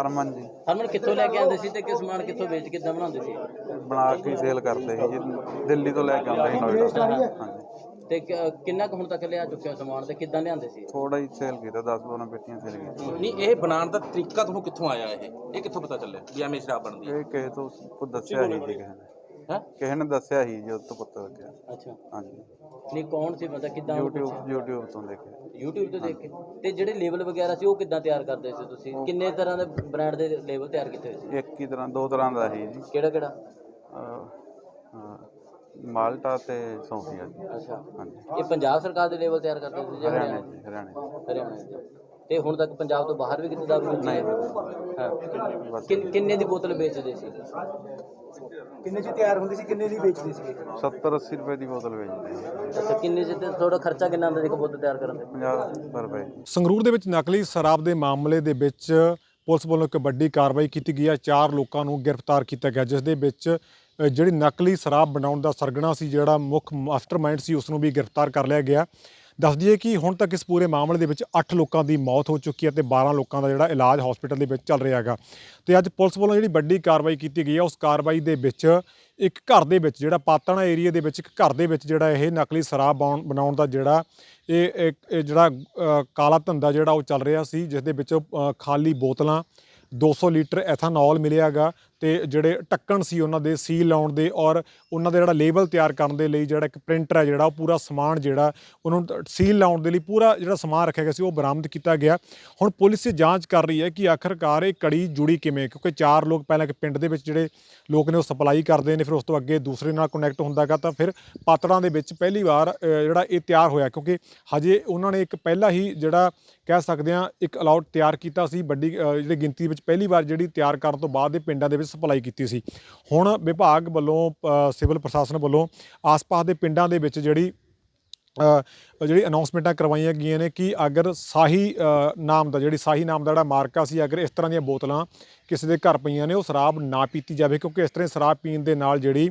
ਹਰਮਨ ਜੀ। ਹਰਮਨ ਕਿੱਥੋਂ ਲੈ ਕੇ ਆਉਂਦੇ ਸੀ ਤੇ ਕਿ ਸਮਾਨ ਕਿੱਥੋਂ ਵੇਚ ਕਿੱਦਾਂ ਬਣਾਉਂਦੇ ਸੀ? ਬਣਾ ਕੇ ਸੇਲ ਕਰਦੇ ਸੀ ਜੀ। ਦਿੱਲੀ ਤੋਂ ਲੈ ਕੇ ਆਉਂਦੇ ਸੀ ਨੋਇਡਾ। ਹਾਂਜੀ। ਤੇ ਕਿ- ਕਿੰਨਾ ਕੁ ਹੁਣ ਤੱਕ ਲਿਆ ਚੁੱਕਿਆ ਸਮਾਨ ਤੇ ਕਿੱਦਾਂ ਲਿਆਂਦੇ ਸੀ? ਥੋੜਾ ਹੀ ਸੇਲ ਕੀਤਾ 10 12 ਪੇਟੀਆਂ ਸੇਲ ਕੀਤੀਆਂ। ਨਹੀਂ ਇਹ ਬਣਾਉਣ ਦਾ ਤਰੀਕਾ ਤੁਹਾਨੂੰ ਕਿੱਥੋਂ ਆਇਆ ਇਹ? ਇਹ ਕਿੱਥੋਂ ਪਤਾ ਚੱਲਿਆ ਵੀ ਐਵੇਂ ਸ਼ਰਾਬ ਬਣਦੀ ਹੈ? ਇਹ ਕਿਸੇ ਤੋਂ ਕੋ ਦੱਸਿਆ ਜੀ ਕਿਸੇ ਨੇ। ਹੈ? ਕਿਸੇ ਨੇ ਦੱਸਿਆ ਸੀ ਜੀ ਤੋਂ ਪਤਾ ਲੱਗਿਆ। ਅੱਛਾ। ਹਾਂਜੀ। ਨਹੀਂ ਕੌਣ ਸੀ? ਬੰਦਾ ਕਿੱਦਾਂ YouTube YouTube ਤੋਂ ਦੇਖਿਆ। YouTube ਤੋਂ ਦੇਖ ਕੇ ਤੇ ਜਿਹੜੇ ਲੇਬਲ ਵਗੈਰਾ ਸੀ ਉਹ ਕਿੱਦਾਂ ਤਿਆਰ ਕਰਦੇ ਸੀ ਤੁਸੀਂ? ਕਿੰਨੇ ਤਰ੍ਹਾਂ ਦੇ ਬ੍ਰਾਂਡ ਦੇ ਲੇਬਲ ਤਿਆਰ ਕੀਤੇ ਹੋਏ ਸੀ? ਇੱਕ ਹੀ ਤਰ੍ਹਾਂ ਦੋ ਤਰ੍ਹਾਂ ਦਾ ਸੀ ਜੀ। ਕਿਹੜਾ ਕਿਹੜਾ? ਅਹ, ਮਾਲਟਾ ਤੇ ਸੌਫੀਆ ਜੀ। ਅੱਛਾ। ਹਾਂਜੀ। ਇਹ ਪੰਜਾਬ ਸਰਕਾਰ ਦੇ ਲੇਬਲ ਤਿਆਰ ਕਰਦੇ ਸੀ ਜਾਂ ਹਰਿਆਣੇ ਜੀ ਹਰਿਆਣੇ ਹਰਿਆਣਾ ਦੇ? ਤੇ ਹੁਣ ਤੱਕ ਪੰਜਾਬ ਤੋਂ ਬਾਹਰ ਵੀ ਕਿਤੇ ਦਾਰੂ ਵੇਚੀ ਹੈ। ਕਿੰਨ- ਕਿੰਨੇ ਦੀ ਬੋਤਲ ਵੇਚਦੇ ਸੀ? ਕਿੰਨੇ ਚ ਤਿਆਰ ਹੁੰਦੀ ਸੀ ਕਿੰਨੇ ਦੀ ਵੇਚਦੇ ਸੀ? 70 80 ਰੁਪਏ ਦੀ ਬੋਤਲ ਵੇਚਦੇ ਅੱਛਾ ਕਿੰਨੇ ਚ ਤੇ ਤੁਹਾਡਾ ਖਰਚਾ ਕਿੰਨਾ ਆਉਂਦਾ ਸੀ ਇੱਕ ਬੋਤਲ ਤਿਆਰ ਕਰਨ ਤੇ? 50 ਰੁਪਏ। ਸੰਗਰੂਰ ਦੇ ਵਿੱਚ ਨਕਲੀ ਸ਼ਰਾਬ ਦੇ ਮਾਮਲੇ ਦੇ ਵਿੱਚ ਪੁਲਿਸ ਵੱਲੋਂ ਇੱਕ ਵੱਡੀ ਕਾਰਵਾਈ ਕੀਤੀ ਗਈ ਹੈ। ਚਾਰ ਲੋਕਾਂ ਨੂੰ ਗ੍ਰਿਫਤਾਰ ਕੀਤਾ ਗਿਆ ਜਿਸ ਦੇ ਵਿੱਚ ਅ, ਜਿਹੜੀ ਨਕਲੀ ਸ਼ਰਾਬ ਬਣਾਉਣ ਦਾ ਸਰਗਣਾ ਸੀ ਜਿਹੜਾ ਮੁੱਖ ਮਾਸਟਰਮਾਈਂਡ ਸੀ ਉਸ ਨੂੰ ਵੀ ਗ੍ਰਿਫਤਾਰ ਕਰ ਲਿਆ ਗਿਆ। ਦੱਸ ਦਈਏ ਕਿ ਹੁਣ ਤੱਕ ਇਸ ਪੂਰੇ ਮਾਮਲੇ ਦੇ ਵਿੱਚ 8 ਲੋਕਾਂ ਦੀ ਮੌਤ ਹੋ ਚੁੱਕੀ ਹੈ ਤੇ 12 ਲੋਕਾਂ ਦਾ ਜਿਹੜਾ ਇਲਾਜ ਹਸਪੀਟਲ ਦੇ ਵਿੱਚ ਚੱਲ ਰਿਹਾ ਹੈਗਾ। ਤੇ ਅੱਜ ਪੁਲਿਸ ਵੱਲੋਂ ਜਿਹੜੀ ਵੱਡੀ ਕਾਰਵਾਈ ਕੀਤੀ ਗਈ ਹੈ, ਉਸ ਕਾਰਵਾਈ ਦੇ ਵਿੱਚ ਇੱਕ ਘਰ ਦੇ ਵਿੱਚ ਜਿਹੜਾ ਪਾਤਣਾ ਏਰੀਆ ਦੇ ਵਿੱਚ ਇੱਕ ਘਰ ਦੇ ਵਿੱਚ ਜਿਹੜਾ ਇਹ ਨਕਲੀ ਸ਼ਰਾਬ ਬਾਉਣ- ਬਣਾਉਣ ਦਾ ਜਿਹੜਾ ਇਹ ਜਿਹੜਾ ਕਾਲਾ ਧੰਦਾ ਜਿਹੜਾ ਉਹ ਚੱਲ ਰਿਹਾ ਸੀ, ਜਿਸ ਦੇ ਵਿੱਚ ਖਾਲੀ ਬੋਤਲਾਂ 200 ਲੀਟਰ ਐਥਾਨੋਲ ਮਿਲਿਆਗਾ ਤੇ ਜਿਹੜੇ ਢੱਕਣ ਸੀ ਉਹਨਾਂ ਦੇ ਸੀਲ ਲਾਉਣ ਦੇ ਔਰ ਉਹਨਾਂ ਦਾ ਜਿਹੜਾ ਲੇਬਲ ਤਿਆਰ ਕਰਨ ਦੇ ਲਈ ਜਿਹੜਾ ਇੱਕ ਪ੍ਰਿੰਟਰ ਹੈ ਜਿਹੜਾ ਉਹ ਪੂਰਾ ਸਮਾਨ ਜਿਹੜਾ ਉਹਨੂੰ ਸੀਲ ਲਾਉਣ ਦੇ ਲਈ ਪੂਰਾ ਜਿਹੜਾ ਸਮਾਨ ਰੱਖਿਆ ਗਿਆ ਸੀ ਉਹ ਬਰਾਮਦ ਕੀਤਾ ਗਿਆ। ਹੁਣ ਪੁਲਿਸ ਇਹ ਜਾਂਚ ਕਰ ਰਹੀ ਹੈ ਕਿ ਆਖਰਕਾਰ ਇਹ ਕੜੀ ਜੁੜੀ ਕਿਵੇਂ, ਕਿਉਂਕਿ ਚਾਰ ਲੋਕ ਪਹਿਲਾਂ ਇੱਕ ਪਿੰਡ ਦੇ ਵਿੱਚ ਜਿਹੜੇ ਲੋਕ ਨੇ ਉਹ ਸਪਲਾਈ ਕਰਦੇ ਨੇ, ਫਿਰ ਉਸ ਤੋਂ ਅੱਗੇ ਦੂਸਰੇ ਨਾਲ ਕਨੈਕਟ ਹੁੰਦਾਗਾ ਤਾਂ ਫਿਰ ਪਾਤੜਾਂ ਦੇ ਵਿੱਚ ਪਹਿਲੀ ਵਾਰ ਜਿਹੜਾ ਇਹ ਤਿਆਰ ਹੋਇਆ, ਕਿਉਂਕਿ ਹਜੇ ਉਹਨਾਂ ਨੇ ਇੱਕ ਪਹਿਲਾਂ ਹੀ ਜਿਹੜਾ ਕਹਿ ਸਕਦੇ ਆ ਇੱਕ ਅਲਾਉਟ ਤਿਆਰ ਕੀਤਾ ਸੀ ਵੱਡੀ ਜਿਹੜੀ ਗਿਣਤੀ ਵਿੱਚ ਪਹਿਲੀ ਵਾਰ ਜਿਹੜੀ ਤਿਆਰ ਕਰਨ ਤੋਂ ਬਾਅਦ ਇਹ ਪਿੰਡਾਂ ਦੇ ਵਿੱਚ ਸਪਲਾਈ ਕੀਤੀ ਸੀ। ਹੁਣ ਵਿਭਾਗ ਵੱਲੋਂ ਸਿਵਲ ਪ੍ਰਸ਼ਾਸਨ ਵੱਲੋਂ ਆਸ-ਪਾਸ ਦੇ ਪਿੰਡਾਂ ਦੇ ਵਿੱਚ ਜਿਹੜੀ ਜਿਹੜੀ ਅਨਾਉਂਸਮੈਂਟਾਂ ਕਰਵਾਈਆਂ ਗਈਆਂ ਨੇ ਕਿ ਅਗਰ ਸਾਹੀ ਨਾਮ ਦਾ, ਜਿਹੜੀ ਸਾਹੀ ਨਾਮ ਦਾ ਜਿਹੜਾ ਮਾਰਕਾ ਸੀ, ਅਗਰ ਇਸ ਤਰ੍ਹਾਂ ਦੀਆਂ ਬੋਤਲਾਂ ਕਿਸੇ ਦੇ ਘਰ ਪਈਆਂ ਨੇ, ਉਹ ਸ਼ਰਾਬ ਨਾ ਪੀਤੀ ਜਾਵੇ, ਕਿਉਂਕਿ ਇਸ ਤਰ੍ਹਾਂ ਸ਼ਰਾਬ ਪੀਣ ਦੇ ਨਾਲ ਜਿਹੜੀ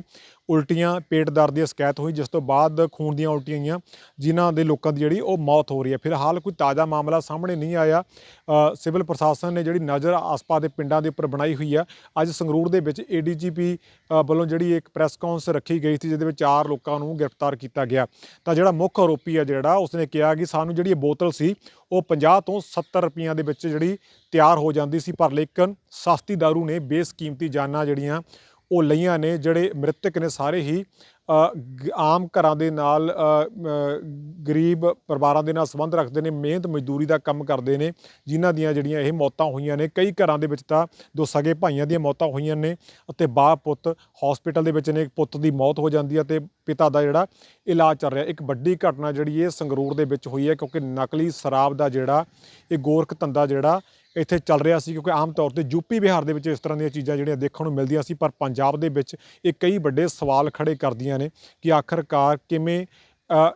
ਉਲਟੀਆਂ ਪੇਟ ਦਰਦ ਦੀ ਸ਼ਿਕਾਇਤ ਹੋਈ, ਜਿਸ ਤੋਂ ਬਾਅਦ ਖੂਨ ਦੀਆਂ ਉਲਟੀਆਂ ਆਈਆਂ, ਜਿਨ੍ਹਾਂ ਦੇ ਲੋਕਾਂ ਦੀ ਜਿਹੜੀ ਉਹ ਮੌਤ ਹੋ ਰਹੀ ਹੈ। ਫਿਲਹਾਲ ਕੋਈ ਤਾਜ਼ਾ ਮਾਮਲਾ ਸਾਹਮਣੇ ਨਹੀਂ ਆਇਆ। ਸਿਵਲ ਪ੍ਰਸ਼ਾਸਨ ਨੇ ਜਿਹੜੀ ਨਜ਼ਰ ਆਸ-ਪਾਸ ਦੇ ਪਿੰਡਾਂ ਦੇ ਉੱਪਰ ਬਣਾਈ ਹੋਈ ਆ। ਅੱਜ ਸੰਗਰੂਰ ਦੇ ਵਿੱਚ ਏਡੀਜੀਪੀ ਵੱਲੋਂ ਜਿਹੜੀ ਇੱਕ ਪ੍ਰੈਸ ਕਾਨਫਰੰਸ ਰੱਖੀ ਗਈ ਸੀ, ਜਿਹਦੇ ਵਿੱਚ ਚਾਰ ਲੋਕਾਂ ਨੂੰ ਗ੍ਰਿਫਤਾਰ ਕੀਤਾ ਗਿਆ। ਤਾਂ ਜਿਹੜਾ ਮੁੱਖ ਆਰੋਪੀ ਆ ਜਿਹੜਾ, ਉਸਨੇ ਕਿਹਾ ਕਿ ਸਾਨੂੰ ਜਿਹੜੀ ਇਹ ਬੋਤਲ ਸੀ ਉਹ 50 ਤੋਂ 70 ਰੁਪਈਆਂ ਦੇ ਵਿੱਚ ਜਿਹੜੀ ਤਿਆਰ ਹੋ ਜਾਂਦੀ ਸੀ, ਪਰ ਲੇਕਿਨ ਸਸਤੀ ਦਾਰੂ ਨੇ ਬੇਸਕੀਮਤੀ ਜਾਨਾਂ ਜਿਹੜੀਆਂ ਉਹ ਲਈਆਂ ਨੇ, ਜਿਹੜੇ ਮ੍ਰਿਤਕ ਨੇ ਸਾਰੇ ਹੀ ਆਮ ਘਰਾਂ ਦੇ ਨਾਲ ਗਰੀਬ ਪਰਿਵਾਰਾਂ ਦੇ ਨਾਲ ਸੰਬੰਧ ਰੱਖਦੇ ਨੇ, ਮਿਹਨਤ ਮਜ਼ਦੂਰੀ ਦਾ ਕੰਮ ਕਰਦੇ ਨੇ, ਜਿਨ੍ਹਾਂ ਦੀਆਂ ਜਿਹੜੀਆਂ ਇਹ ਮੌਤਾਂ ਹੋਈਆਂ ਨੇ, ਕਈ ਘਰਾਂ ਦੇ ਵਿੱਚ ਤਾਂ ਦੋ ਸਗੇ ਭਾਈਆਂ ਦੀਆਂ ਮੌਤਾਂ ਹੋਈਆਂ ਨੇ ਅਤੇ ਬਾਪ ਪੁੱਤ ਹਸਪੀਟਲ ਦੇ ਵਿੱਚ ਨੇ, ਇੱਕ ਪੁੱਤ ਦੀ ਮੌਤ ਹੋ ਜਾਂਦੀ ਹੈ ਤੇ ਪਿਤਾ ਦਾ ਜਿਹੜਾ ਇਲਾਜ ਚੱਲ ਰਿਹਾ, ਇੱਕ ਵੱਡੀ ਘਟਨਾ ਜਿਹੜੀ ਇਹ ਸੰਗਰੂਰ ਦੇ ਵਿੱਚ ਹੋਈ ਹੈ, ਕਿਉਂਕਿ ਨਕਲੀ ਸ਼ਰਾਬ ਦਾ ਜਿਹੜਾ, ਇਹ ਗੋਰਖ ਧੰਦਾ ਜਿਹੜਾ ਇੱਥੇ ਚੱਲ ਰਿਹਾ ਸੀ, ਕਿਉਂਕਿ ਆਮ ਤੌਰ ਤੇ ਯੂਪੀ ਬਿਹਾਰ ਦੇ ਵਿੱਚ ਇਸ ਤਰ੍ਹਾਂ ਦੀਆਂ ਚੀਜ਼ਾਂ ਜਿਹੜੀਆਂ ਦੇਖਣ ਨੂੰ ਮਿਲਦੀਆਂ ਸੀ, ਪਰ ਪੰਜਾਬ ਦੇ ਵਿੱਚ ਇਹ ਕਈ ਵੱਡੇ ਸਵਾਲ ਖੜੇ ਕਰਦੀਆਂ ਨੇ ਕਿ ਆਖਰਕਾਰ ਕਿਵੇਂ ਅ,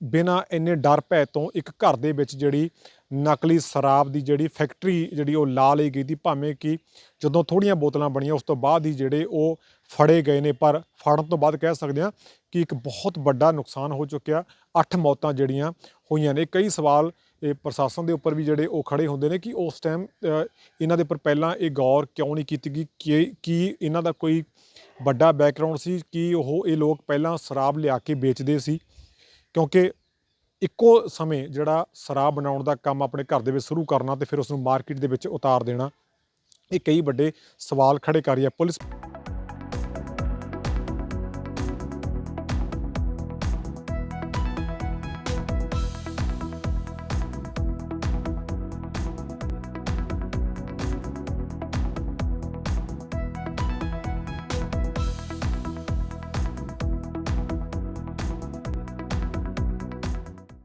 ਬਿਨਾਂ ਇੰਨੇ ਡਰ ਭੈ ਤੋਂ ਇੱਕ ਘਰ ਦੇ ਵਿੱਚ ਜਿਹੜੀ ਨਕਲੀ ਸ਼ਰਾਬ ਦੀ ਜਿਹੜੀ ਫੈਕਟਰੀ ਜਿਹੜੀ ਉਹ ਲਾ ਲਈ ਗਈ ਸੀ ਭਾਵੇਂ ਕਿ ਜਦੋਂ ਥੋੜੀਆਂ ਬੋਤਲਾਂ ਬਣੀਆਂ ਉਸ ਤੋਂ ਬਾਅਦ ਹੀ ਜਿਹੜੇ ਉਹ ਫੜੇ ਗਏ ਨੇ ਪਰ ਫੜਨ ਤੋਂ ਬਾਅਦ ਕਹਿ ਸਕਦੇ ਹਾਂ ਕਿ ਇੱਕ ਬਹੁਤ ਵੱਡਾ ਨੁਕਸਾਨ ਹੋ ਚੁੱਕਿਆ ਅੱਠ ਮੌਤਾਂ ਜਿਹੜੀਆਂ ਹੋਈਆਂ ਨੇ। ਕਈ ਸਵਾਲ ਇਹ ਪ੍ਰਸ਼ਾਸਨ ਦੇ ਉੱਪਰ ਵੀ ਜਿਹੜੇ ਉਹ ਖੜੇ ਹੁੰਦੇ ਨੇ ਕਿ ਉਸ ਟਾਈਮ ਇਹਨਾਂ ਦੇ ਉੱਪਰ ਪਹਿਲਾਂ ਇਹ ਗੌਰ ਕਿਉਂ ਨਹੀਂ ਕੀਤੀ ਗਈ? ਕਿ ਕੀ ਇਹਨਾਂ ਦਾ ਕੋਈ ਵੱਡਾ ਬੈਕਗ੍ਰਾਉਂਡ ਸੀ ਕਿ ਉਹ ਇਹ ਲੋਕ ਪਹਿਲਾਂ ਸ਼ਰਾਬ ਲਿਆ ਕੇ ਵੇਚਦੇ ਸੀ, ਕਿਉਂਕਿ ਇੱਕੋ ਸਮੇਂ ਜਿਹੜਾ ਸ਼ਰਾਬ ਬਣਾਉਣ ਦਾ ਕੰਮ ਆਪਣੇ ਘਰ ਦੇ ਵਿੱਚ ਸ਼ੁਰੂ ਕਰਨਾ ਤੇ ਫਿਰ ਉਸ ਨੂੰ ਮਾਰਕੀਟ ਦੇ ਵਿੱਚ ਉਤਾਰ ਦੇਣਾ, ਇਹ ਕਈ ਵੱਡੇ ਸਵਾਲ ਖੜੇ ਕਰ ਰਹੀ ਹੈ ਪੁਲਿਸ